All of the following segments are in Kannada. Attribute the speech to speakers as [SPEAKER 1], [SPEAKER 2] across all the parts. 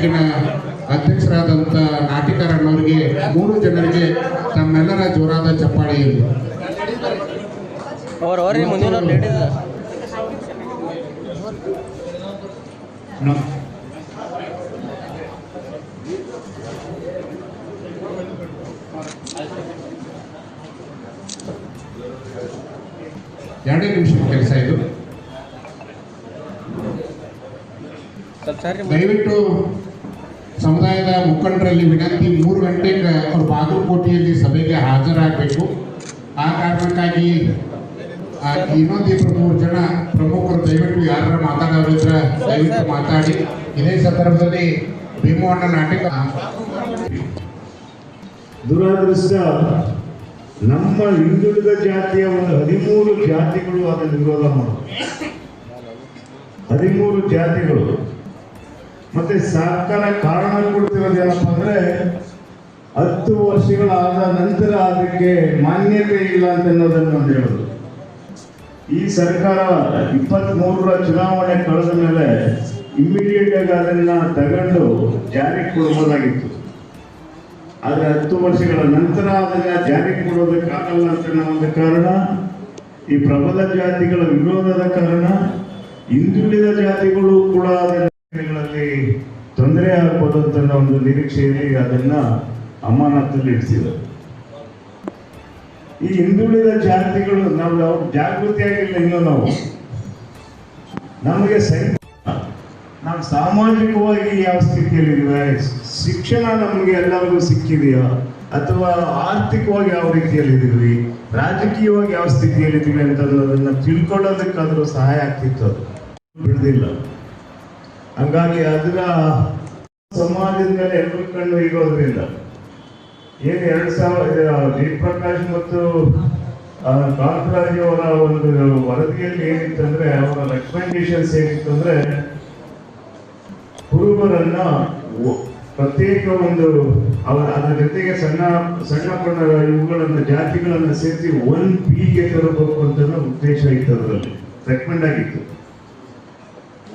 [SPEAKER 1] ಬ್ಯಾಂಕಿನ ಅಧ್ಯಕ್ಷರಾದಂಥ ನಾಟಿಕರಣ್ಣವರಿಗೆ ಮೂರು ಜನರಿಗೆ ತಮ್ಮೆಲ್ಲರ ಜೋರಾದ
[SPEAKER 2] ಲೇಡೀಸ್
[SPEAKER 1] ನ- ಎರಡೇ ನಿಮಿಷದ ಕೆಲಸ ಇದು. ದಯವಿಟ್ಟು ಸಮುದಾಯದ ಮುಖಂಡರಲ್ಲಿ ವಿನಂತಿ ಮೂರು ಗಂಟೆಗೆ ಅವರು ಬಾಗಲಕೋಟೆಯಲ್ಲಿ ಸಭೆಗೆ ಹಾಜರಾಗಬೇಕು. ಆ ಕಾರಣಕ್ಕಾಗಿ ಇನ್ನೊಂದಿಬ್ಬರು ಮೂರು ಜನ ಪ್ರಮುಖರು ದಯವಿಟ್ಟು ಯಾರ ಮಾತಾಡೋರಿದ್ರೆ ದಯವಿಟ್ಟು ಮಾತಾಡಿ. ಇದೇ ಸಂದರ್ಭದಲ್ಲಿ ಭೀಮವಣ್ಣ ನಾಟಕ
[SPEAKER 3] ದುರಾದೃಷ್ಟ, ನಮ್ಮ ಹಿಂದುಳಿದ ಜಾತಿಯ ಒಂದು ಹದಿಮೂರು ಜಾತಿಗಳು ಅದನ್ನು ವಿರೋಧ ಮಾಡ ಹದಿಮೂರು ಜಾತಿಗಳು ಮತ್ತೆ ಸರ್ಕಾರ ಕಾರಣ ಕೊಡ್ತಿರೋದು ಏನಪ್ಪ ಅಂದ್ರೆ ಹತ್ತು ವರ್ಷಗಳಾದ ನಂತರ ಅದಕ್ಕೆ ಮಾನ್ಯತೆ ಇಲ್ಲ ಅಂತ ಅನ್ನೋದನ್ನು ಒಂದು ಹೇಳೋದು. ಈ ಸರ್ಕಾರ ಇಪ್ಪತ್ತ್ ಮೂರರ ಚುನಾವಣೆ ಕಳೆದ ಮೇಲೆ ಇಮಿಡಿಯೇಟ್ ಆಗಿ ಅದನ್ನ ತಗೊಂಡು ಜಾರಿಗೆ ಕೊಡ್ಬೋದಾಗಿತ್ತು. ಆದ್ರೆ ಹತ್ತು ವರ್ಷಗಳ ನಂತರ ಅದನ್ನ ಜಾರಿಗೆ ಕೊಡೋದಕ್ಕಾಗಲ್ಲ ಅಂತ ಒಂದು ಕಾರಣ, ಈ ಪ್ರಬಲ ಜಾತಿಗಳ ವಿರೋಧದ ಕಾರಣ, ಹಿಂದುಳಿದ ಜಾತಿಗಳು ಕೂಡ ಅದರಲ್ಲಿ ತೊಂದರೆ ಆಗ್ಬೋದು ಅಂತ ಒಂದು ನಿರೀಕ್ಷೆಯಲ್ಲಿ ಅದನ್ನ ಅಮಾನತಲ್ಲಿ ಇಡಿಸಿದರು ಈ ಹಿಂದುಳಿದ ಜಾತಿಗಳು ನಾವು ಜಾಗೃತಿ ಆಗಿಲ್ಲ ಇನ್ನೂ ನಾವು. ನಮಗೆ ಸರಿ ನಾವು ಸಾಮಾಜಿಕವಾಗಿ ಯಾವ ಸ್ಥಿತಿಯಲ್ಲಿದ್ದೀವಿ? ಶಿಕ್ಷಣ ನಮಗೆ ಎಲ್ಲರಿಗೂ ಸಿಕ್ಕಿದೆಯಾ? ಅಥವಾ ಆರ್ಥಿಕವಾಗಿ ಯಾವ ರೀತಿಯಲ್ಲಿದ್ದೀವಿ? ರಾಜಕೀಯವಾಗಿ ಯಾವ ಸ್ಥಿತಿಯಲ್ಲಿದ್ದೀವಿ ಅಂತ ಅನ್ನೋದನ್ನ ತಿಳ್ಕೊಳ್ಳೋದಕ್ಕಾದ್ರೂ ಸಹಾಯ ಆಗ್ತಿತ್ತು ಅದು. ಹಂಗಾಗಿ ಅದರ ಸಮಾಜದ ಮೇಲೆ ಎಲ್ಲರ ಕಣ್ಣು ಇರೋದ್ರಿಂದ ಏನು ಎರಡು ಸಾವಿರ ಜಯಪ್ರಕಾಶ್ ಮತ್ತು ಆ, ಕಾಂತರಾಜ್ ಅವರ ಒಂದು ವರದಿಯಲ್ಲಿ ಏನಿತ್ತಂದ್ರೆ ಅವರ ರೆಕಮೆಂಡೇಶನ್ಸ್ ಏನಿತ್ತು ಅಂದ್ರೆ ಕುರುಬರನ್ನ ಪ್ರತ್ಯೇಕ ಒಂದು ಅವರ ಅದರ ಜೊತೆಗೆ ಸಣ್ಣ ಸಣ್ಣ ಪಣ್ಣ ಇವುಗಳನ್ನು ಜಾತಿಗಳನ್ನು ಸೇರಿಸಿ ಒನ್ಗೆ ತರಬೇಕು ಅಂತ ಉದ್ದೇಶ ಇತ್ತು ಅದರಲ್ಲಿ ರೆಕಮೆಂಡ್ ಆಗಿತ್ತು.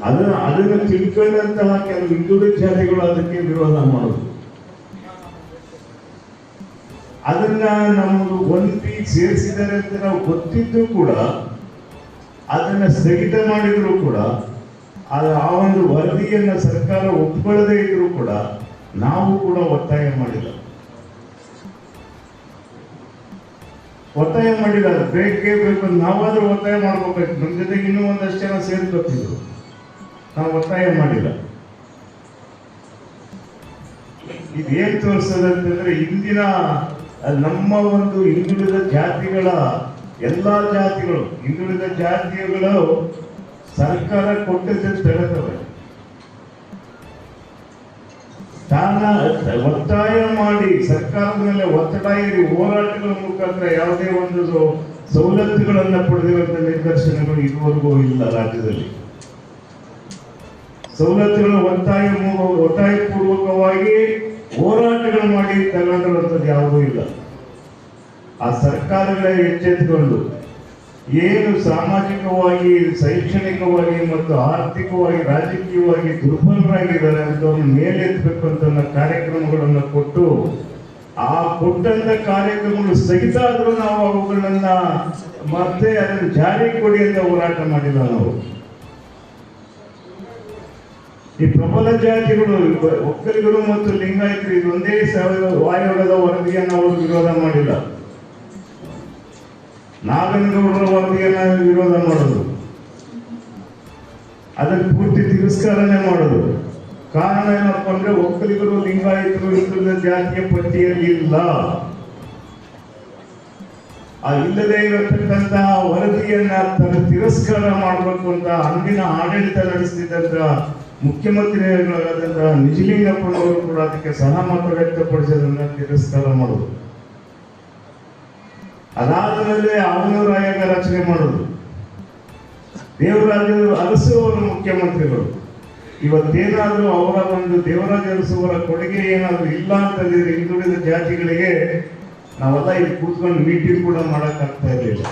[SPEAKER 3] ಅದನ್ನ ಅದನ್ನು ತಿಳ್ಕೊಂಡಂತಹ ಕೆಲವು ಹಿಂದುಳಿದ ಜಾತಿಗಳು ಅದಕ್ಕೆ ವಿರೋಧ ಮಾಡೋದು. ಅದನ್ನ ನಮ್ಮದು ಒನ್ ಪಿ ಸೇರಿಸಿದ್ದಾರೆ ಅಂತ ನಾವು ಗೊತ್ತಿದ್ದು ಕೂಡ, ಅದನ್ನ ಸ್ಥಗಿತ ಮಾಡಿದ್ರು ಕೂಡ ಆ- ಒಂದು ವರದಿಯನ್ನ ಸರ್ಕಾರ ಒಪ್ಕೊಳ್ಳದೇ ಇದ್ರು ಕೂಡ ನಾವು ಕೂಡ ಒತ್ತಾಯ ಮಾಡಿಲ್ಲ. ಒತ್ತಾಯ ಮಾಡಿಲ್ಲ, ಬೇಕೇ ಬೇಕು, ನಾವಾದ್ರೂ ಒತ್ತಾಯ ಮಾಡ್ಕೋಬೇಕು. ನಮ್ಮ ಜೊತೆಗೆ ಇನ್ನೂ ಒಂದಷ್ಟು ಜನ ಸೇರ್ಕೊತಿದ್ರು. ನಾವು ಒತ್ತಾಯ ಮಾಡಿಲ್ಲ. ಇದೇನ್ ತೋರಿಸ್ತದೆ ಅಂತಂದ್ರೆ ಇಂದಿನ ನಮ್ಮ ಒಂದು ಹಿಂದುಳಿದ ಜಾತಿಗಳ ಎಲ್ಲಾ ಜಾತಿಗಳು, ಹಿಂದುಳಿದ ಜಾತಿಗಳು ಸರ್ಕಾರ ಕೊಟ್ಟದ್ದು ತಡೆತವೆ ತಾನ ಒತ್ತಾಯ ಮಾಡಿ ಸರ್ಕಾರದ ಮೇಲೆ ಒತ್ತಡ ಇರಿ ಹೋರಾಟಗಳ ಮುಖಾಂತರ ಯಾವುದೇ ಒಂದು ಸವಲತ್ತುಗಳನ್ನ ಪಡೆದಿರುವಂತ ನಿದರ್ಶನಗಳು ಇದುವರೆಗೂ ಇಲ್ಲ ರಾಜ್ಯದಲ್ಲಿ. ಸವಲತ್ತುಗಳ ಒತ್ತಾಯ ಒತ್ತಾಯ ಪೂರ್ವಕವಾಗಿ ಹೋರಾಟಗಳು ಮಾಡಿ ತಗೊಂಡಿರುವಂಥದ್ದು ಯಾವುದೂ ಇಲ್ಲ. ಆ ಸರ್ಕಾರಗಳೇ ಎಚ್ಚೆತ್ತುಕೊಂಡು ಏನು ಸಾಮಾಜಿಕವಾಗಿ, ಶೈಕ್ಷಣಿಕವಾಗಿ ಮತ್ತು ಆರ್ಥಿಕವಾಗಿ, ರಾಜಕೀಯವಾಗಿ ದುರ್ಬಲರಾಗಿದ್ದಾರೆ ಅಂತವ್ರನ್ನ ಮೇಲೆತ್ತಬೇಕು ಅಂತ ಕಾರ್ಯಕ್ರಮಗಳನ್ನು ಕೊಟ್ಟು ಆ ಕೊಟ್ಟಂತ ಕಾರ್ಯಕ್ರಮಗಳು ಸಹಿತ ಆದರೂ ನಾವು ಅವುಗಳನ್ನ ಮತ್ತೆ ಅದನ್ನು ಜಾರಿ ಕೊಡಿ ಅಂತ ಹೋರಾಟ ಮಾಡಿಲ್ಲ ನಾವು. ಈ ಪ್ರಬಲ ಜಾತಿಗಳು ಒಕ್ಕಲಿಗರು ಮತ್ತು ಲಿಂಗಾಯತರು ಒಂದೇ ಸಾವಿರ ವಾಯೋಗದ ವರದಿಯನ್ನು ಅವರು ವಿರೋಧ ಮಾಡಿಲ್ಲ. ನಾಗನಗೌಡರ ವರದಿಯನ್ನ ವಿರೋಧ ಮಾಡೋದು. ಅದಕ್ಕೆ ಪೂರ್ತಿ ತಿರಸ್ಕಾರನೆ ಮಾಡೋದು. ಕಾರಣ ಏನಪ್ಪ ಅಂದ್ರೆ ಒಕ್ಕಲಿಗರು, ಲಿಂಗಾಯತರು ಹಿಂದುಳಿದ ಜಾತಿಯ ಪಟ್ಟಿಯಲ್ಲಿ ಇಲ್ಲ. ಆ ಇಲ್ಲದೆ ಇರತಕ್ಕಂತಹ ವರದಿಯನ್ನ ತರ ತಿರಸ್ಕಾರ ಮಾಡಬೇಕು ಅಂತ ಅಂದಿನ ಆಡಳಿತ ನಡೆಸ್ತಿದ್ದಂತ ಮುಖ್ಯಮಂತ್ರಿಗಳಾದಂತಹ ನಿಜಲಿಂಗಪ್ಪನವರು ಕೂಡ ಅದಕ್ಕೆ ಸಹಮತ ವ್ಯಕ್ತಪಡಿಸೋದನ್ನ ತಿರಸ್ಕಾರ ಮಾಡೋದು. ಅದಾದ ಮೇಲೆ ಅವನೂರು ಆಯೋಗ ರಚನೆ ಮಾಡೋದು. ದೇವರಾಜ ಅರಸುವವರು ಮುಖ್ಯಮಂತ್ರಿಗಳು. ಇವತ್ತೇನಾದ್ರೂ ಅವರ ಒಂದು ದೇವರಾಜ ಅರಸುವರ ಕೊಡುಗೆ ಏನಾದ್ರೂ ಇಲ್ಲ ಅಂತಂದಿದ್ರೆ ಹಿಂದುಳಿದ ಜಾತಿಗಳಿಗೆ ನಾವೆಲ್ಲ ಇಲ್ಲಿ ಕೂತ್ಕೊಂಡು ಮೀಟಿಂಗ್ ಕೂಡ ಮಾಡಕ್ ಆಗ್ತಾ ಇರಲಿಲ್ಲ.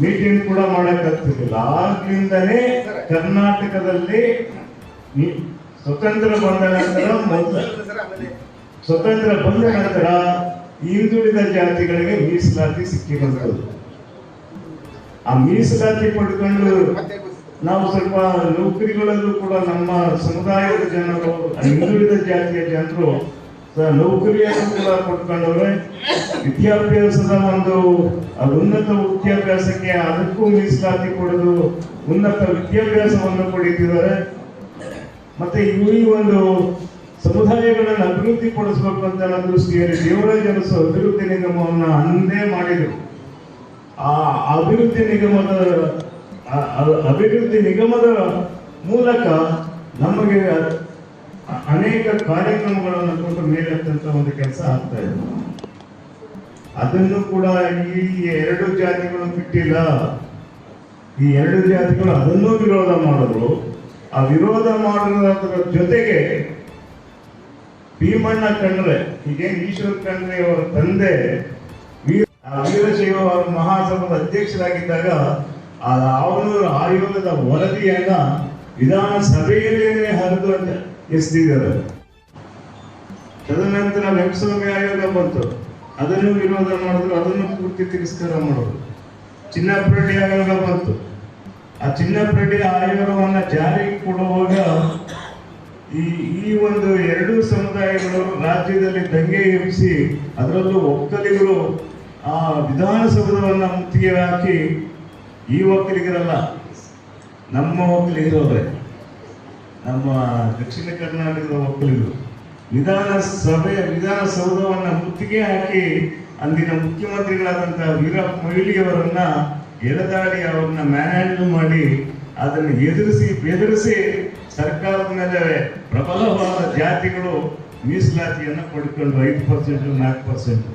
[SPEAKER 3] ಮೀಟಿಂಗ್ ಕೂಡ ಮಾಡಕ್ಕಾಗ್ತಿರ್ಲಿಲ್ಲ. ಆಗ್ಲಿಂದನೇ ಕರ್ನಾಟಕದಲ್ಲಿ ಸ್ವತಂತ್ರ ಬಂದ ನಂತರ ಸ್ವತಂತ್ರ ಬಂದ ನಂತರ ಹಿಂದುಳಿದ ಜಾತಿಗಳಿಗೆ ಮೀಸಲಾತಿ ಸಿಕ್ಕಿರುವಂಥದ್ದು ಆ ಮೀಸಲಾತಿ ಪಡ್ಕೊಂಡು ನಾವು ಸ್ವಲ್ಪ ನೌಕರಿಗಳಲ್ಲೂ ಕೂಡ ನಮ್ಮ ಸಮುದಾಯದ ಜನರು ಹಿಂದುಳಿದ ಜಾತಿಯ ಜನರು ನೌಕರಿಯನ್ನು ಕೂಡ ಕೊಟ್ಕೊಂಡವ್ರೆ ವಿದ್ಯಾಭ್ಯಾಸದ ಒಂದು ಉನ್ನತ ವಿದ್ಯಾಭ್ಯಾಸಕ್ಕೆ ಅದಕ್ಕೂ ಮೀಸಲಾತಿ ಕೊಡೋದು, ಉನ್ನತ ವಿದ್ಯಾಭ್ಯಾಸವನ್ನು ಕೊಡಿತಿದ್ದಾರೆ ಮತ್ತೆ ಈ ಒಂದು ಸಮುದಾಯಗಳನ್ನು ಅಭಿವೃದ್ಧಿ ಪಡಿಸಬೇಕು ಅಂತ ನನ್ನ ದೃಷ್ಟಿಯಲ್ಲಿ ದೇವರಾಜ ಅಭಿವೃದ್ಧಿ ನಿಗಮವನ್ನು ಅಂದೇ ಮಾಡಿದರು. ಆ ಅಭಿವೃದ್ಧಿ ನಿಗಮದ ಅಭಿವೃದ್ಧಿ ನಿಗಮದ ಮೂಲಕ ನಮಗೆ ಅನೇಕ ಕಾರ್ಯಕ್ರಮಗಳನ್ನು ಕೊಟ್ಟು ಮೇಲೆತ್ತಂತ ಒಂದು ಕೆಲಸ ಆಗ್ತಾ ಇದೆ. ಅದನ್ನು ಕೂಡ ಈ ಎರಡು ಜಾತಿಗಳು ಬಿಟ್ಟಿಲ್ಲ. ಈ ಎರಡು ಜಾತಿಗಳು ಅದನ್ನೂ ವಿರೋಧ ಮಾಡಿದ್ರು. ಆ ವಿರೋಧ ಮಾಡೋದ್ರ ಜೊತೆಗೆ ಭೀಮಣ್ಣ ಕಂಡ್ರೆ ಹೀಗೆ ಈಶ್ವರ ಖಂಡ್ರೆ ಅವರ ತಂದೆ ವೀರಶೈವ ಅವರ ಮಹಾಸಭಾದ ಅಧ್ಯಕ್ಷರಾಗಿದ್ದಾಗ, ಆ ಅವನೂರು ಆಯೋಗದ ವರದಿಯನ್ನ ವಿಧಾನಸಭೆಯಲ್ಲೇ ಹರಿದು ಅಂತ ಎಸೆದಿದ್ದಾರೆ. ತದನಂತರ ವೆಂಕಟಸ್ವಾಮಿ ಆಯೋಗ ಬಂತು. ಅದನ್ನು ವಿರೋಧ ಮಾಡಿದ್ರು, ಅದನ್ನು ಪೂರ್ತಿ ತಿರಸ್ಕಾರ ಮಾಡೋದು ಚಿನ್ನಪ್ಪರೆಡ್ಡಿ ಆಯೋಗ ಬಂತು. ಆ ಚಿನ್ನಪ್ಪರೆಡ್ಡಿ ಆಯೋಗವನ್ನು ಜಾರಿಗೆ ಕೊಡುವಾಗ ಈ ಈ ಒಂದು ಎರಡು ಸಮುದಾಯಗಳು ರಾಜ್ಯದಲ್ಲಿ ದಂಗೆ ಎಬ್ಬಿಸಿ ಅದರಲ್ಲೂ ಒಕ್ಕಲಿಗರು ಆ ವಿಧಾನಸೌಧವನ್ನು ಮುತ್ತಿಗೆ ಹಾಕಿ ಈ ಒಕ್ಕಲಿಗರಲ್ಲ, ನಮ್ಮ ಒಕ್ಕಲಿಗರವ್ರೆ. ನಮ್ಮ ದಕ್ಷಿಣ ಕರ್ನಾಟಕದ ಒಕ್ಕಲಿಗರು ವಿಧಾನಸಭೆ ವಿಧಾನಸೌಧವನ್ನು ಮುತ್ತಿಗೆ ಹಾಕಿ ಅಂದಿನ ಮುಖ್ಯಮಂತ್ರಿಗಳಾದಂಥ ವೀರಪ್ಪ ಮೊಯ್ಲಿಯವರನ್ನ ಎಳೆದಾಡಿ ಅವ್ರನ್ನ ಮ್ಯಾನೇಜ್ ಮಾಡಿ ಅದನ್ನು ಎದುರಿಸಿ, ಬೆದರಿಸಿ ಸರ್ಕಾರದ ಮೇಲೆ ಪ್ರಬಲವಾದ ಜಾತಿಗಳು ಮೀಸಲಾತಿಯನ್ನು ಪಡ್ಕೊಂಡ್ರು. ಐದು ಪರ್ಸೆಂಟು ನಾಲ್ಕು ಪರ್ಸೆಂಟು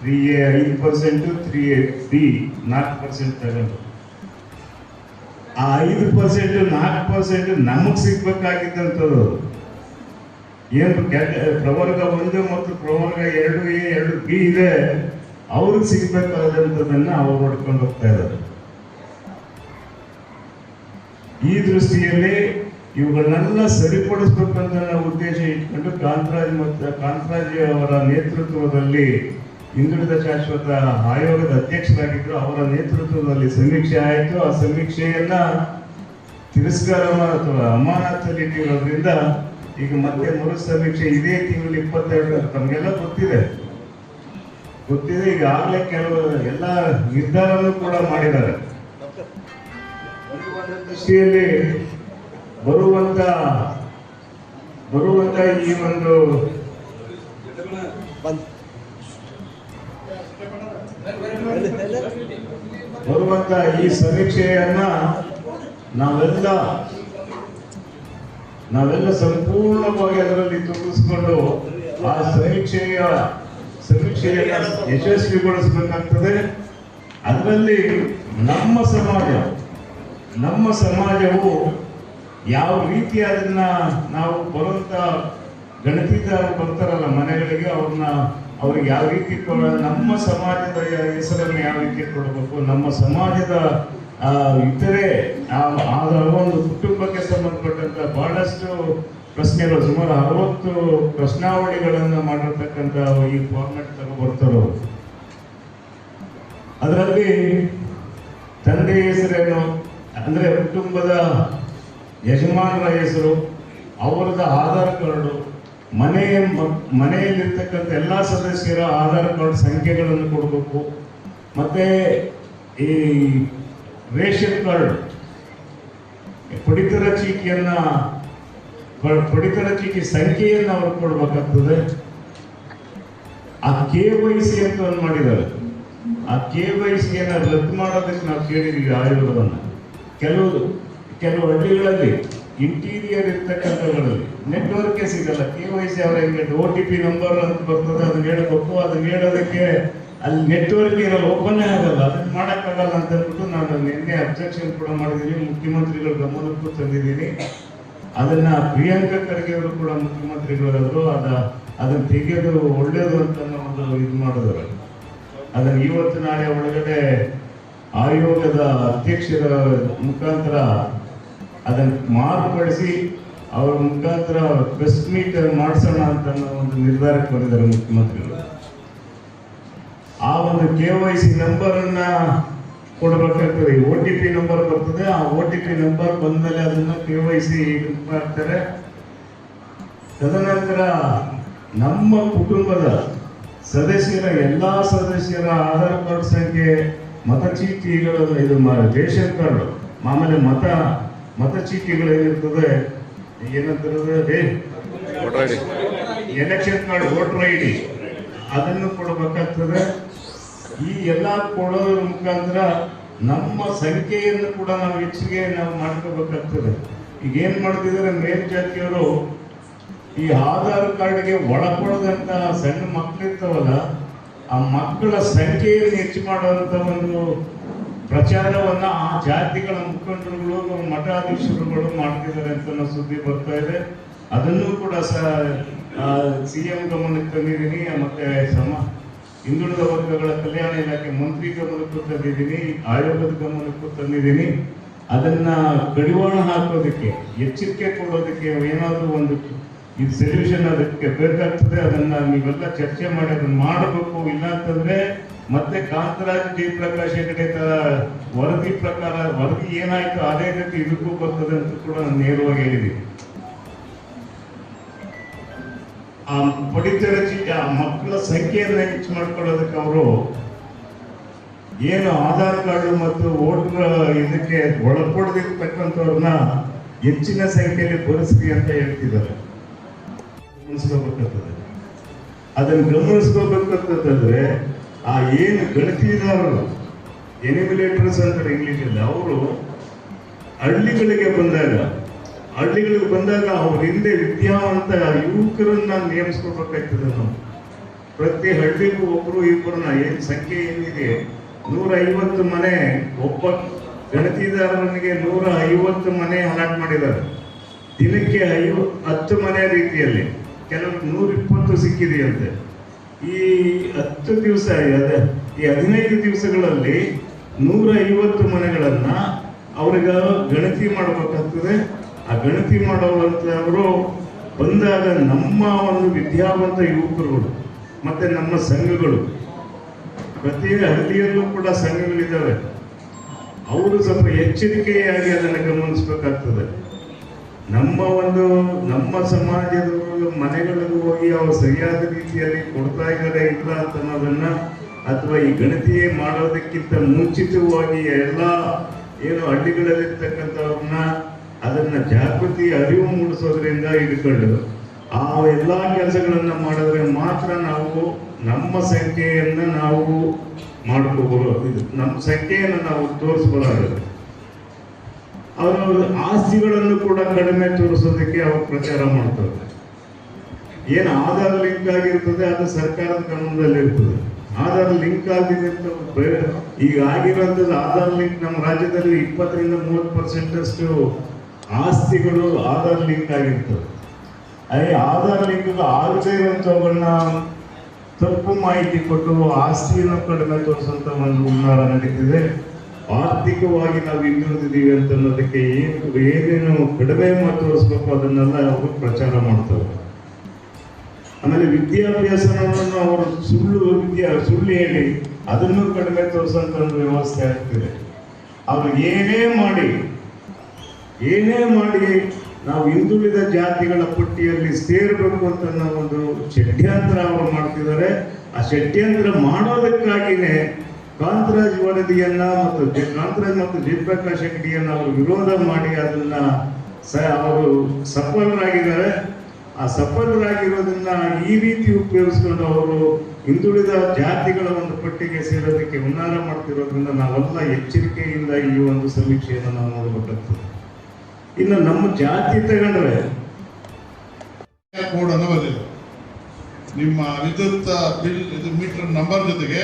[SPEAKER 3] ತ್ರೀ ಎ ಐದು ಪರ್ಸೆಂಟು ತ್ರೀ ಎ ಡಿ ನಾಲ್ಕು ಪರ್ಸೆಂಟ್ ತಗೊಂಡು ಆ ಐದು ಪರ್ಸೆಂಟ್, ನಾಲ್ಕು ಪರ್ಸೆಂಟ್ ನಮಗೆ ಸಿಗ್ಬೇಕಾಗಿದ್ದಂಥದ್ದು. ಏನು ಪ್ರವರ್ಗ ಒಂದು ಮತ್ತು ಪ್ರವರ್ಗ ಎರಡು ಎ, ಎರಡು ಬಿ ಇದೆ, ಅವ್ರಿಗೆ ಸಿಗ್ಬೇಕಾದಂಥದ್ದನ್ನು ಅವ್ರು ನೋಡ್ಕೊಂಡು ಹೋಗ್ತಾ ಇದ್ದಾರೆ ಈ ದೃಷ್ಟಿಯಲ್ಲಿ ಇವುಗಳನ್ನೆಲ್ಲ ಸರಿಪಡಿಸ್ಬೇಕಂತ ಉದ್ದೇಶ ಇಟ್ಕೊಂಡು ಕಾಂತರಾಜ್ ಮತ್ತು, ಕಾಂತರಾಜ್ ಅವರ ನೇತೃತ್ವದಲ್ಲಿ ಹಿಂದುಳಿದ ಶಾಶ್ವತ ಆಯೋಗದ ಅಧ್ಯಕ್ಷರಾಗಿದ್ದರು ಅವರ ನೇತೃತ್ವದಲ್ಲಿ ಸಮೀಕ್ಷೆ ಆಯಿತು. ಆ ಸಮೀಕ್ಷೆಯನ್ನ ತಿರಸ್ಕಾರ ಅಥವಾ ಅಮಾನತಲ್ಲಿಟ್ಟಿರೋದ್ರಿಂದ ಈಗ ಮತ್ತೆ ಮರು ಸಮೀಕ್ಷೆ ಇದೇ ತಿಂಗಳು ಇಪ್ಪತ್ತೆರಡು ತಮಗೆಲ್ಲ ಗೊತ್ತಿದೆ. ಗೊತ್ತಿದೆ ಈಗಾಗಲೇ ಕೆಲವು ಎಲ್ಲ ನಿರ್ಧಾರನೂ ಕೂಡ ಮಾಡಿದ್ದಾರೆ. ದೃಷ್ಟಿಯಲ್ಲಿ ಬರುವಂತ ಬರುವಂತ ಈ ಒಂದು ಬರುವಂತ ಈ ಸಮೀಕ್ಷೆಯನ್ನ ನಾವೆಲ್ಲ ನಾವೆಲ್ಲ ಸಂಪೂರ್ಣವಾಗಿ ಅದರಲ್ಲಿ ತೊಡಗಿಸ್ಕೊಂಡು ಆ ಸಮೀಕ್ಷೆಯ, ಸಮೀಕ್ಷೆಯನ್ನ ಯಶಸ್ವಿಗೊಳಿಸಬೇಕಾಗ್ತದೆ. ಅದರಲ್ಲಿ ನಮ್ಮ ಸಮಾಜ, ನಮ್ಮ ಸಮಾಜವು ಯಾವ ರೀತಿ ಅದನ್ನ ನಾವು ಬರುವಂತ ಗಣತಿದಾರರು ಬರ್ತಾರಲ್ಲ ಮನೆಗಳಿಗೆ, ಅವ್ರನ್ನ ಅವ್ರಿಗೆ ಯಾವ ರೀತಿ ಕೊಡ- ನಮ್ಮ ಸಮಾಜದ ಹೆಸರನ್ನು ಯಾವ ರೀತಿ ಕೊಡಬೇಕು? ನಮ್ಮ ಸಮಾಜದ ಇತರೆ ಒಂದು ಕುಟುಂಬಕ್ಕೆ ಸಂಬಂಧಪಟ್ಟಂತ ಬಹಳಷ್ಟು ಪ್ರಶ್ನೆಗಳು, ಸುಮಾರು ಅರವತ್ತು ಪ್ರಶ್ನಾವಳಿಗಳನ್ನು ಮಾಡಿರ್ತಕ್ಕಂಥ ಈ ಫಾರ್ಮೆಟ್ ತಗ ಬರ್ತಾರೋ ಅದರಲ್ಲಿ ತಂದೆ ಹೆಸರೇನು? ಅಂದ್ರೆ ಕುಟುಂಬದ ಯಜಮಾನರ ಹೆಸರು ಅವರದ ಆಧಾರ್ ಕಾರ್ಡು ಮನೆ ಮನೆಯಲ್ಲಿರ್ತಕ್ಕಂಥ ಎಲ್ಲ ಸದಸ್ಯರ ಆಧಾರ್ ಕಾರ್ಡ್ ಸಂಖ್ಯೆಗಳನ್ನು ಕೊಡಬೇಕು. ಮತ್ತೆ ಈ ರೇಷನ್ ಕಾರ್ಡ್, ಪಡಿತರ ಚೀಟಿಯನ್ನ ಪಡಿತರ ಚೀಟಿ ಸಂಖ್ಯೆಯನ್ನು ಅವ್ರು ಕೊಡಬೇಕಾಗ್ತದೆ. ಆ ಕೆ ವೈ ಸಿ ಅಂತ ಒಂದು ಮಾಡಿದ್ದಾರೆ. ಆ ಕೆ ವೈ ಸಿಯನ್ನು ರದ್ದು ಮಾಡೋದಕ್ಕೆ ನಾವು ಕೇಳಿದೀವಿ ಆಯೋಗವನ್ನು. ಕೆಲವು ಕೆಲವು ಹಳ್ಳಿಗಳಲ್ಲಿ ಇಂಟೀರಿಯರ್ ಇರ್ತಕ್ಕಂಥಗಳಲ್ಲಿ ನೆಟ್ವರ್ಕೇ ಸಿಗಲ್ಲ. ಕೆ ವೈ ಸಿ ಅವರ ಹೆಂಗೆ ಓ ಟಿ ಪಿ ನಂಬರ್ ಅಂತ ಬರ್ತದೆ, ಅದನ್ನ ಹೇಳಬೇಕು ಅದನ್ನ ಹೇಳೋದಕ್ಕೆ ಅಲ್ಲಿ ನೆಟ್ವರ್ಕ್ ಇರಲ್ಲ ಓಪನ್ನೇ ಆಗಲ್ಲ. ಅದನ್ನ ಮಾಡೋಕ್ಕಾಗಲ್ಲ ಅಂತ ಅಂದ್ಬಿಟ್ಟು ನಾನು ನಿನ್ನೆ ಅಬ್ಜೆಕ್ಷನ್ ಕೂಡ ಮಾಡಿದ್ದೀನಿ, ಮುಖ್ಯಮಂತ್ರಿಗಳ ಗಮನಕ್ಕೂ ತಂದಿದ್ದೀನಿ. ಅದನ್ನ ಪ್ರಿಯಾಂಕಾ ಖರ್ಗೆ ಅವರು ಕೂಡ ಮುಖ್ಯಮಂತ್ರಿಗಳಾದ್ರು, ಅದ, ಅದನ್ನ ತೆಗೆಯೋದು ಒಳ್ಳೇದು ಅಂತ ಒಂದು ಇದು ಮಾಡಿದ್ರು. ಅದನ್ನ ಇವತ್ತು ನಾಳೆ ಒಳಗಡೆ ಆಯೋಗದ ಅಧ್ಯಕ್ಷರ ಮುಖಾಂತರ ಅದನ್ನು ಮಾರ್ಪಡಿಸಿ ಅವರ ಮುಖಾಂತರ ಪ್ರೆಸ್ ಮೀಟ್ ಮಾಡಿಸೋಣ ಅಂತ ಒಂದು ನಿರ್ಧಾರಕ್ಕೆ ಬಂದಿದ್ದಾರೆ ಮುಖ್ಯಮಂತ್ರಿಗಳು. ಆ ಒಂದು ಕೆ ವೈ ಸಿ ನಂಬರ್ ಅನ್ನ ಕೊಡಬೇಕಾಗ್ತದೆ. ಓ ಟಿ ಪಿ ನಂಬರ್ ಬರ್ತದೆ. ಆ ಓ ಟಿ ಪಿ ನಂಬರ್ ಬಂದ್ಮೇಲೆ ಅದನ್ನ ಕೆ ವೈ ಸಿ ಮಾಡ್ತಾರೆ. ತದನಂತರ ನಮ್ಮ ಕುಟುಂಬದ ಸದಸ್ಯರ, ಎಲ್ಲಾ ಸದಸ್ಯರ ಆಧಾರ್ ಕಾರ್ಡ್ ಸಂಖ್ಯೆ ಮತಚೀಟಿಗಳು ಇದು ಮಾರ ರೇಷನ್ ಕಾರ್ಡ್ ಆಮೇಲೆ ಮತ ಮತಚೀಟಿಗಳು ಏನಿರ್ತದೆ ಏನಂತಾರೆ election card voter I D ಅದನ್ನು ಕೊಡಬೇಕಾಗ್ತದೆ. ಈ ಎಲ್ಲ ಕೊಡೋದ್ರ ಮುಖಾಂತರ ನಮ್ಮ ಸಂಖ್ಯೆಯನ್ನು ಕೂಡ ನಾವು ಹೆಚ್ಚಿಗೆ ನಾವು ಮಾಡ್ಕೋಬೇಕಾಗ್ತದೆ. ಈಗ ಏನ್ ಮಾಡ್ತಿದ್ದಾರೆ ಮೇಲ್ಜಾತಿಯವರು ಈ ಆಧಾರ್ ಕಾರ್ಡ್ಗೆ ಒಳಪಡದಂತ ಸಣ್ಣ ಮಕ್ಕಳಿರ್ತಾವಲ್ಲ ಆ ಮಕ್ಕಳ ಸಂಖ್ಯೆಯನ್ನು ಹೆಚ್ಚು ಮಾಡುವಂತ ಒಂದು ಪ್ರಚಾರವನ್ನ ಆ ಜಾತಿಗಳ ಮುಖಂಡರುಗಳು ಮಠಾಧೀಶರುಗಳು ಮಾಡ್ತಿದ್ದಾರೆ ಅಂತ ಸುದ್ದಿ ಬರ್ತಾ ಇದೆ. ಅದನ್ನು ಕೂಡ ಸಿ ಎಂ ಗಮನಕ್ಕೆ ತಂದಿದ್ದೀನಿ. ಮತ್ತೆ ಸಮ, ಹಿಂದುಳಿದ ವರ್ಗಗಳ ಕಲ್ಯಾಣ ಇಲಾಖೆ ಮಂತ್ರಿ ಗಮನಕ್ಕೂ ತಂದಿದ್ದೀನಿ. ಆಯೋಗದ ಗಮನಕ್ಕೂ ತಂದಿದ್ದೀನಿ. ಅದನ್ನ ಕಡಿವಾಣ ಹಾಕೋದಕ್ಕೆ, ಎಚ್ಚರಿಕೆ ಕೊಡೋದಕ್ಕೆ ಏನಾದರೂ ಒಂದು ಇದು ಸೊಲ್ಯೂಷನ್ ಅದಕ್ಕೆ ಬೇಕಾಗ್ತದೆ. ಅದನ್ನ ನೀವೆಲ್ಲ ಚರ್ಚೆ ಮಾಡಿ, ಅದನ್ನ ಮಾಡಬೇಕು. ಇಲ್ಲ ಅಂತಂದ್ರೆ ಮತ್ತೆ ಕಾಂತರಾಜ್ ಜಿ ಪ್ರಕಾಶ್ ಹೆಗಡೆ ವರದಿ ಪ್ರಕಾರ ವರದಿ ಏನಾಯ್ತು ಅದೇ ರೀತಿ ಇದಕ್ಕೂ ಬರ್ತದೆ ಅಂತ ಕೂಡ ನಾನು ನೇರವಾಗಿ ಹೇಳಿದ್ದೀನಿ ಆ ಪಡಿತರ ಮಕ್ಕಳ ಸಂಖ್ಯೆಯನ್ನ ಹೆಚ್ಚು ಮಾಡ್ಕೊಳ್ಳೋದಕ್ಕೆ ಅವರು ಏನು ಆಧಾರ್ ಕಾರ್ಡ್ ಮತ್ತು ವೋಟರ್ ಇದಕ್ಕೆ ಒಳಪಡದಿರ್ತಕ್ಕಂಥವ್ರನ್ನ ಹೆಚ್ಚಿನ ಸಂಖ್ಯೆಯಲ್ಲಿ ಬರೆಸ್ರಿ ಅಂತ ಹೇಳ್ತಿದ್ದಾರೆ. ಗಮನಿಸ್ಕೋಬೇಕಾಗ್ತದೆ ಅದನ್ನು ಗಮನಿಸ್ಕೋಬೇಕಂತಂದ್ರೆ ಆ ಏನು ಗಣತಿದಾರರು ಎನಿಮಿಲೇಟರ್ಸ್ ಅಂತಾರೆ ಇಂಗ್ಲೀಷಲ್ಲಿ, ಅವರು ಹಳ್ಳಿಗಳಿಗೆ ಬಂದಾಗ ಹಳ್ಳಿಗಳಿಗೆ ಬಂದಾಗ ಅವ್ರ ಹಿಂದೆ ವಿದ್ಯಾವಂತ ಯುವಕರನ್ನ ನೇಮಿಸ್ಕೋಬೇಕಾಗ್ತದೆ ನಾವು ಪ್ರತಿ ಹಳ್ಳಿಗೂ ಒಬ್ರು ಇಬ್ಬರನ್ನ, ಏನು ಸಂಖ್ಯೆ ಏನಿದೆ? ನೂರ ಐವತ್ತು ಮನೆ ಒಬ್ಬ ಗಣತಿದಾರನಿಗೆ ನೂರ ಐವತ್ತು ಮನೆ ಅಲಾಟ್ ಮಾಡಿದ್ದಾರೆ. ದಿನಕ್ಕೆ ಐವ ಹತ್ತು ಮನೆ ರೀತಿಯಲ್ಲಿ ಕೆಲವರು ನೂರ ಇಪ್ಪತ್ತು ಸಿಕ್ಕಿದೆಯಂತೆ. ಈ ಹತ್ತು ದಿವಸ ಈ ಹದಿನೈದು ದಿವಸಗಳಲ್ಲಿ ನೂರ ಐವತ್ತು ಮನೆಗಳನ್ನ ಅವ್ರಿಗ ಗಣತಿ ಮಾಡಬೇಕಾಗ್ತದೆ. ಆ ಗಣತಿ ಮಾಡೋವಂಥವರು ಬಂದಾಗ ನಮ್ಮ ಒಂದು ವಿದ್ಯಾವಂತ ಯುವಕರುಗಳು ಮತ್ತೆ ನಮ್ಮ ಸಂಘಗಳು, ಪ್ರತಿ ಹಳ್ಳಿಯಲ್ಲೂ ಕೂಡ ಸಂಘಗಳಿದ್ದಾವೆ. ಅವರು ಸ್ವಲ್ಪ ಎಚ್ಚರಿಕೆಯಾಗಿ ಅದನ್ನು ಗಮನಿಸಬೇಕಾಗ್ತದೆ. ನಮ್ಮ ಒಂದು, ನಮ್ಮ ಸಮಾಜದ ಮನೆಗಳಿಗೆ ಹೋಗಿ ಅವರು ಸರಿಯಾದ ರೀತಿಯಲ್ಲಿ ಕೊಡ್ತಾ ಇದ್ದಾರೆ ಇಲ್ಲ ಅಂತ ಅನ್ನೋದನ್ನ ಅಥವಾ ಈ ಗಣತಿ ಮಾಡೋದಕ್ಕಿಂತ ಮುಂಚಿತವಾಗಿ ಎಲ್ಲ ಏನು ಹಳ್ಳಿಗಳಲ್ಲಿರ್ತಕ್ಕಂಥವ್ರನ್ನ ಅದನ್ನ ಜಾಗೃತಿ, ಅರಿವು ಮೂಡಿಸೋದ್ರಿಂದ ಹಿಡ್ಕೊಂಡು ಆ ಎಲ್ಲ ಕೆಲಸಗಳನ್ನು ಮಾಡಿದ್ರೆ ಮಾತ್ರ ನಾವು ನಮ್ಮ ಸಂಖ್ಯೆಯನ್ನು ನಾವು ಮಾಡ್ಕೋಬಹುದು ಇದು ನಮ್ಮ ಸಂಖ್ಯೆಯನ್ನು ನಾವು ತೋರಿಸ್ಕೊಳ್ಳೋದು ಅವರ ಆಸ್ತಿಗಳನ್ನು ಕೂಡ ಕಡಿಮೆ ತೋರಿಸೋದಕ್ಕೆ ಅವರು ಪ್ರಚಾರ ಮಾಡ್ತಾರೆ. ಏನು ಆಧಾರ್ ಲಿಂಕ್ ಆಗಿರ್ತದೆ, ಅದು ಸರ್ಕಾರದ ಕಾನೂನದಲ್ಲಿ ಇರ್ತದೆ. ಆಧಾರ್ ಲಿಂಕ್ ಆಗಿದೆ ಅಂತ ಈಗ ಆಗಿರೋಂಥದ್ದು ಆಧಾರ್ ಲಿಂಕ್ ನಮ್ಮ ರಾಜ್ಯದಲ್ಲಿ ಇಪ್ಪತ್ತರಿಂದ ಮೂವತ್ತು ಪರ್ಸೆಂಟ್ ಅಷ್ಟು ಆಸ್ತಿಗಳು ಆಧಾರ್ ಲಿಂಕ್ ಆಗಿರ್ತವೆ. ಅದೇ ಆಧಾರ್ ಲಿಂಕ್ ಆಗದೇ ಇರುವಂಥವುಗಳನ್ನ ತಪ್ಪು ಮಾಹಿತಿ ಕೊಟ್ಟು ಆಸ್ತಿಯನ್ನು ಕಡಿಮೆ ತೋರಿಸುವಂತ ಒಂದು ಉನ್ನಾರ ನಡೀತಿದೆ. ಆರ್ಥಿಕವಾಗಿ ನಾವು ಹಿಂದುಳಿದಿದ್ದೀವಿ ಅಂತ ಅನ್ನೋದಕ್ಕೆ ಏನು ಏನೇನು ಕಡಿಮೆ ಮಾತು ತೋರಿಸ್ಬೇಕು ಅದನ್ನೆಲ್ಲ ಅವರು ಪ್ರಚಾರ ಮಾಡ್ತಾರೆ. ಆಮೇಲೆ ವಿದ್ಯಾಭ್ಯಾಸವನ್ನು ಅವರು ಸುಳ್ಳು ವಿದ್ಯಾ ಸುಳ್ಳು ಹೇಳಿ ಅದನ್ನು ಕಡಿಮೆ ತೋರಿಸುವಂತ ಒಂದು ವ್ಯವಸ್ಥೆ ಆಗ್ತಿದೆ. ಅವರು ಏನೇ ಮಾಡಿ ಏನೇ ಮಾಡಿ ನಾವು ಹಿಂದುಳಿದ ಜಾತಿಗಳ ಪಟ್ಟಿಯಲ್ಲಿ ಸೇರಬೇಕು ಅಂತ ಒಂದು ಷಡ್ಯಂತ್ರ ಅವರು ಮಾಡ್ತಿದ್ದಾರೆ. ಆ ಷಡ್ಯಂತ್ರ ಮಾಡೋದಕ್ಕಾಗಿನೇ ಕಾಂತರಾಜ್ ವರದಿಯನ್ನ ಮತ್ತು ಕಾಂತರಾಜ್ ಮತ್ತು ಜಯಪ್ರಕಾಶ್ ಶೆಟ್ಟಿಯನ್ನ ಅವರು ವಿರೋಧ ಮಾಡಿ ಅದನ್ನ ಸ, ಅವರು ಸಫಲರಾಗಿದ್ದಾರೆ. ಆ ಸಫಲರಾಗಿರೋದನ್ನ ಈ ರೀತಿ ಉಪಯೋಗಿಸ್ಕೊಂಡು ಅವರು ಹಿಂದುಳಿದ ಜಾತಿಗಳ ಒಂದು ಪಟ್ಟಿಗೆ ಸೇರೋದಕ್ಕೆ ಹುನ್ನಾರ ಮಾಡ್ತಿರೋದ್ರಿಂದ ನಾವೆಲ್ಲ ಎಚ್ಚರಿಕೆಯಿಂದ ಈ ಒಂದು ಸಮೀಕ್ಷೆಯನ್ನು ನಾವು ನೋಡಬೇಕಾಗ್ತದೆ. ಇನ್ನು ನಮ್ಮ ಜಾತಿ ತಗೊಂಡ್ರೆ
[SPEAKER 4] ಕೋಡ್ ನಿಮ್ಮ ವಿದ್ಯುತ್ ಬಿಲ್, ಇದು ಮೀಟರ್ ನಂಬರ್ ಜೊತೆಗೆ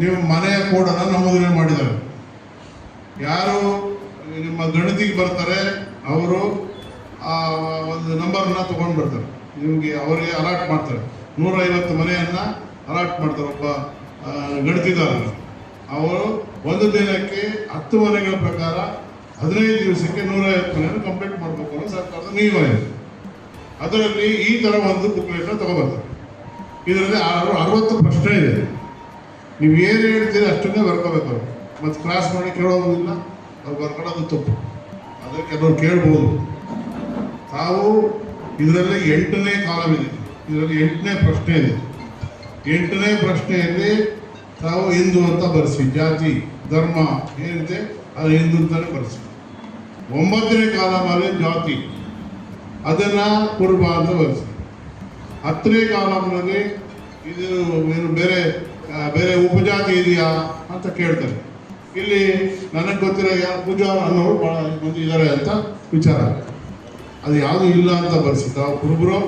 [SPEAKER 4] ನೀವು ಮನೆಯ ಕೋಡನ್ನು ನಮೂದನೆ ಮಾಡಿದ್ದಾರೆ ಯಾರು ನಿಮ್ಮ ಗಣತಿಗೆ ಬರ್ತಾರೆ, ಅವರು ಆ ಒಂದು ನಂಬರ್ನ ತಗೊಂಡು ಬರ್ತಾರೆ ನಿಮಗೆ ಅವರಿಗೆ ಅಲಾಟ್ ಮಾಡ್ತಾರೆ. ನೂರೈವತ್ತು ಮನೆಯನ್ನ ಅಲಾಟ್ ಮಾಡ್ತಾರೆ ಒಬ್ಬ ಗಣತಿದಾರರು ಅವರು ಒಂದು ದಿನಕ್ಕೆ ಹತ್ತು ಮನೆಗಳ ಪ್ರಕಾರ ಹದಿನೈದು ದಿವಸಕ್ಕೆ ನೂರೈವತ್ತು ಮನೆಯನ್ನು ಕಂಪ್ಲೀಟ್ ಮಾಡಬೇಕು ಅನ್ನೋ ಸರ್ಕಾರದ ನಿಯಮ ಇದೆ. ಅದರಲ್ಲಿ ಈ ಥರ ಒಂದು ಬುಕ್ಲೆಟ್ನ ತಗೋಬರ್ತಾರೆ ಇದರಲ್ಲಿ ಆರು, ಅರವತ್ತು ಪ್ರಶ್ನೆ ಇದೆ. ನೀವು ಏನು ಹೇಳ್ತೀರಿ ಅಷ್ಟನ್ನೇ ಬರ್ಕೋಬೇಕು ಅವ್ರು. ಮತ್ತು ಕ್ರಾಸ್ ಮಾಡಿ ಕೇಳೋದಿಲ್ಲ ಅವ್ರು ಬರ್ಕೊಳ್ಳೋದು ತಪ್ಪು. ಆದರೆ ಕೆಲವರು ಕೇಳ್ಬೋದು. ತಾವು ಇದರಲ್ಲಿ ಎಂಟನೇ ಕಾಲವಿದೆ ಇದರಲ್ಲಿ ಎಂಟನೇ ಪ್ರಶ್ನೆ ಇದೆ. ಎಂಟನೇ ಪ್ರಶ್ನೆಯಲ್ಲಿ ತಾವು ಹಿಂದೂ ಅಂತ ಬರೆಸಿ, ಜಾತಿ, ಧರ್ಮ ಏನಿದೆ ಅದು ಹಿಂದೂ ಅಂತಲೇ ಬರೆಸಿ. ಒಂಬತ್ತನೇ ಕಾಲಮಲ್ಲಿ ಜಾತಿ, ಅದನ್ನು ಕುರುಬ ಅಂತ ಬರೆಸಿ. ಹತ್ತನೇ ಕಾಲಂನಲ್ಲಿ ಇದು ಏನು ಬೇರೆ ಬೇರೆ ಉಪಜಾತಿ ಇದೆಯಾ ಅಂತ ಕೇಳ್ತಾರೆ. ಇಲ್ಲಿ ನನಗೆ ಗೊತ್ತಿರೋ ಯಾರು ಪೂಜಾ ಅನ್ನೋರು ಭಾಳ ಮಂದಿ ಇದ್ದಾರೆ ಅಂತ ವಿಚಾರ. ಅದು ಯಾವುದು ಇಲ್ಲ ಅಂತ ಬರೆಸಿ. ಕುರುಬರು,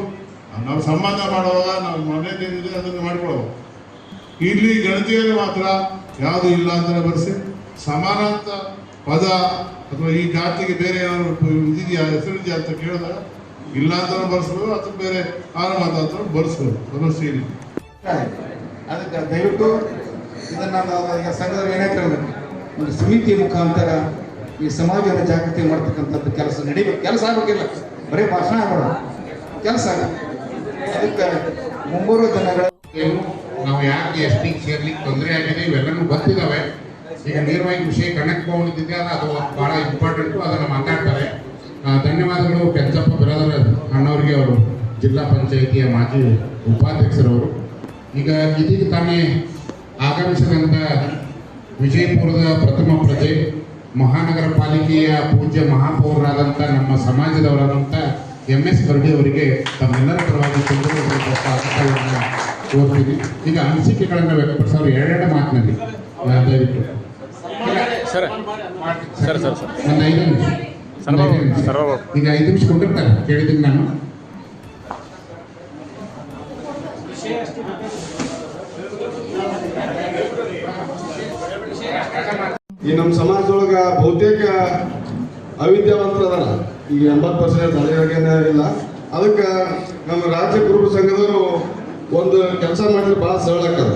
[SPEAKER 4] ನಾವು ಸಂಬಂಧ ಮಾಡುವಾಗ ನಾವು ಮನೆಯಲ್ಲಿ ಅದನ್ನು ಮಾಡ್ಕೊಳ್ಳೋದು ಇಲ್ಲಿ ಗಣತಿಯಲ್ಲಿ ಮಾತ್ರ ಯಾವುದು ಇಲ್ಲ ಅಂತ ಬರೆಸಿ. ಸಮಾನ ಅಂತ ಪದ ಅಥವಾ ಈ ಜಾತಿಗೆ ಬೇರೆ ಏನಾದ್ರು ಇದೆಯಾ ಹೆಸರಿದೆಯಾ ಅಂತ ಕೇಳಿದಾಗ ಇಲ್ಲ ಅಂತಲೂ ಬರ್ಸ್ಬೋದು ಅಥವಾ ಬೇರೆ ಆರಾಮ ಅಂತ ಬರ್ಸ್ಬೋದು. ಸಮಸ್ಯೆ ಇಲ್ಲ.
[SPEAKER 5] ಅದಕ್ಕೆ ದಯವಿಟ್ಟು ಇದನ್ನು ನಾವು ಈಗ ಏನೇ ಕೇಳಬೇಕು ಒಂದು ಸಮಿತಿ ಮುಖಾಂತರ ಈ ಸಮಾಜದ ಜಾಗೃತಿ ಮಾಡ್ತಕ್ಕಂಥದ್ದು ಕೆಲಸ ನಡೀಬೇಕು. ಕೆಲಸ ಆಗಬೇಕಿಲ್ಲ. ಬರೀ ಭಾಷಣ ಆಗೋಣ ಕೆಲಸ ಆಗ ಅದಕ್ಕೆ ಮುಂಬರುವ ದಿನಗಳ
[SPEAKER 1] ಏನು? ನಾವು ಯಾಕೆ ಎಷ್ಟಿಗೆ ಸೇರ್ಲಿಕ್ಕೆ ತೊಂದರೆ ಆಗಿದೆ? ಇವೆಲ್ಲನೂ ಗೊತ್ತಿದ್ದಾವೆ ಈಗ ನೇರವಾಗಿ ವಿಷಯ ಕನೆಕ್ಟ್ ಅಲ್ಲ, ಅದು ಬಹಳ ಇಂಪಾರ್ಟೆಂಟು ಅದನ್ನು ಮಾತಾಡ್ತಾರೆ. ಧನ್ಯವಾದಗಳು. ಕೆಂಚಪ್ಪ ಬಿರಾದರ ಅಣ್ಣವ್ರಿಗೆ ಅವರು ಜಿಲ್ಲಾ ಪಂಚಾಯಿತಿಯ ಮಾಜಿ ಉಪಾಧ್ಯಕ್ಷರವರು. ಈಗ ಇದೀಗ ತಾನೇ ಆಗಮಿಸಿದಂಥ ವಿಜಯಪುರದ ಪ್ರಥಮ ಪ್ರಜೆ ಮಹಾನಗರ ಪಾಲಿಕೆಯ ಪೂಜ್ಯ ಮಹಾಪೌರರಾದಂಥ ನಮ್ಮ ಸಮಾಜದವರಾದಂಥ ಎಂ ಎಸ್ ಬರ್ಡಿ ಅವರಿಗೆ ತಮ್ಮೆಲ್ಲರ ಪರವಾಗಿ ಕೋರ್ತೀನಿ ಈಗ ಅನಿಸಿಕೆಗಳನ್ನು ವ್ಯಕ್ತಪಡಿಸೋರು ಎರಡೆರಡು ಮಾತಿನಲ್ಲಿ ದಯವಿಟ್ಟು.
[SPEAKER 2] Sir sir sir sir.
[SPEAKER 1] ಒಂದು ಐದು ನಿಮಿಷ ಈಗ ಐದು ನಿಮಿಷ ಕೊಟ್ಟಿರ್ತಾರೆ ಕೇಳಿದ್ದೀನಿ ನಾನು.
[SPEAKER 6] ಈ ನಮ್ಮ ಸಮಾಜದೊಳಗ ಬಹುತೇಕ ಅವಿದ್ಯಾವಂತರ ಅದಾರ ಈಗ ಎಂಬತ್ತು ಪರ್ಸೆಂಟ್ ಇಲ್ಲ ಅದಕ್ಕೆ ನಮ್ಮ ರಾಜ್ಯ ಕುರುಬ ಸಂಘದವರು ಒಂದು ಕೆಲಸ ಮಾಡಿದ್ರೆ ಭಾಳ ಸರಳ ಆಕದ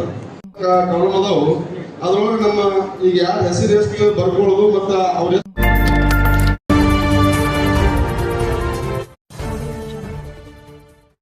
[SPEAKER 6] ಅದರೊಳಗೆ ಅದ್ರೊಳಗೆ ನಮ್ಮ ಈಗ ಯಾರು ಹೆಸರು ಎಷ್ಟು ಬರ್ಕೊಳ್ಳೋದು ಮತ್ತು ಅವ್ರ